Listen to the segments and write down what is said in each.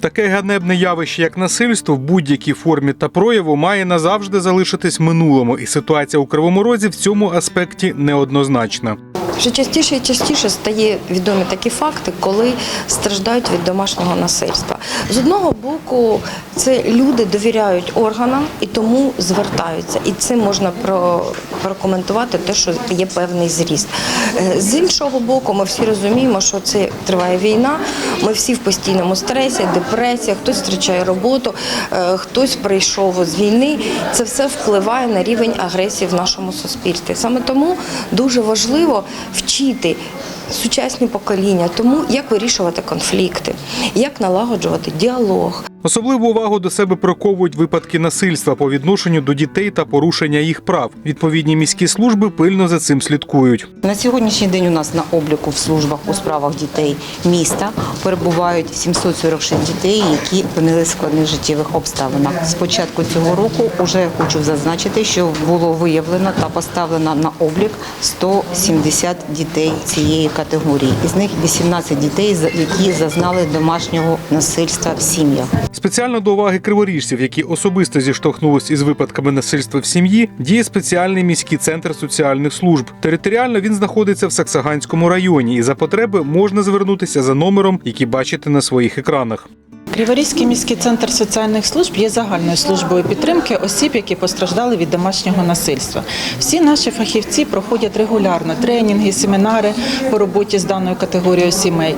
Таке ганебне явище, як насильство в будь-якій формі та прояву, має назавжди залишитись минулому, і ситуація у Кривому Розі в цьому аспекті неоднозначна. Вже частіше і частіше стає відомі такі факти, коли страждають від домашнього насильства. З одного боку, це люди довіряють органам і тому звертаються. І це можна прокоментувати, те, що є певний зріст. Е, З іншого боку, ми всі розуміємо, що це триває війна. Ми всі в постійному стресі, депресія, хтось втрачає роботу, е, хтось прийшов з війни. Це все впливає на рівень агресії в нашому суспільстві. Саме тому дуже важливо вчити сучасні покоління, тому як вирішувати конфлікти, як налагоджувати діалог. Особливу увагу до себе приковують випадки насильства по відношенню до дітей та порушення їх прав. Відповідні міські служби пильно за цим слідкують. На сьогоднішній день у нас на обліку в службах у справах дітей міста перебувають 746 дітей, які опинились в складних життєвих обставинах. З початку цього року вже хочу зазначити, що було виявлено та поставлено на облік 170 дітей цієї категорії. Із них 18 дітей, які зазнали домашнього насильства в сім'ях. Спеціально до уваги криворіжців, які особисто зіштовхнулись із випадками насильства в сім'ї, діє спеціальний міський центр соціальних служб. Територіально він знаходиться в Саксаганському районі, і за потреби можна звернутися за номером, який бачите на своїх екранах. Криворізький міський центр соціальних служб є загальною службою підтримки осіб, які постраждали від домашнього насильства. Всі наші фахівці проходять регулярно тренінги, семінари по роботі з даною категорією сімей.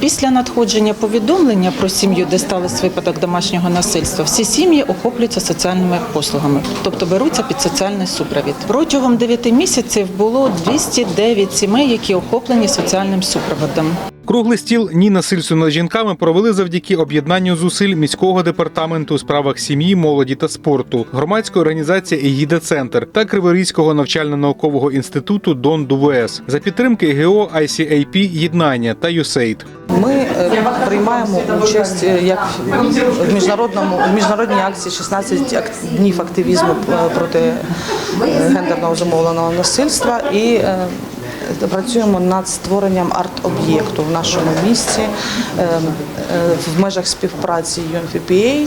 Після надходження повідомлення про сім'ю, де сталося випадок домашнього насильства, всі сім'ї охоплюються соціальними послугами, тобто беруться під соціальний супровід. Протягом 9 місяців було 209 сімей, які охоплені соціальним супроводом. Круглий стіл ні насильству над жінками провели завдяки об'єднанню зусиль міського департаменту у справах сім'ї, молоді та спорту, громадської організації Егіда Центр та Криворізького навчально-наукового інституту Дон ДУВС за підтримки ГО ICAP Єднання та USAID. Ми е, приймаємо участь е, як в міжнародному в міжнародній акції 16 ак- днів активізму е, проти гендерного зумовленого насильства і працюємо над створенням арт-об'єкту в нашому місті е, е, в межах співпраці UNFPA, е,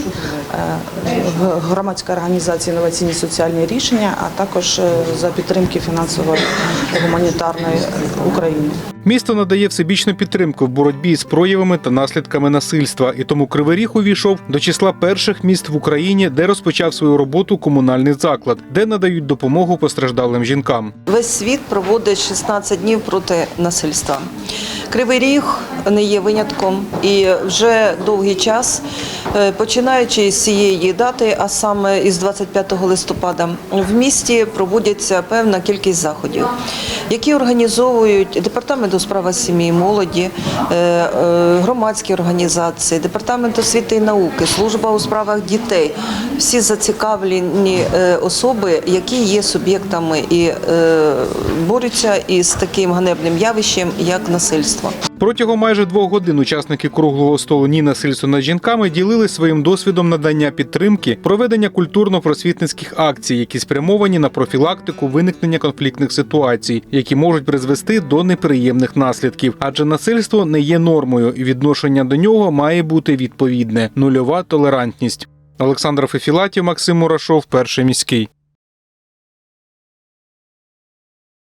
громадська організація інноваційні соціальні рішення, а також за підтримки фінансово-гуманітарної України. Місто надає всебічну підтримку в боротьбі з проявами та наслідками насильства, і тому Кривий Ріг увійшов до числа перших міст в Україні, де розпочав свою роботу комунальний заклад, де надають допомогу постраждалим жінкам. Весь світ проводить 16 днів проти насильства. Кривий Ріг не є винятком, і вже довгий час, е, починаючи з цієї дати, а саме із 25 листопада, в місті проводяться певна кількість заходів, які організовують департамент у справах сім'ї молоді, е, е, громадські організації, департамент освіти і науки, служба у справах дітей, всі зацікавлені особи, які є суб'єктами і борються із таким ганебним явищем, як насильство. Протягом майже двох годин учасники круглого столу Ні насильство над жінками ділились своїм досвідом надання підтримки, проведення культурно-просвітницьких акцій, які спрямовані на профілактику виникнення конфліктних ситуацій, які можуть призвести до неприємних наслідків. Адже насильство не є нормою, і відношення до нього має бути відповідне нульова толерантність. Олександр Фефілатів, Максим Мурашов, перший міський.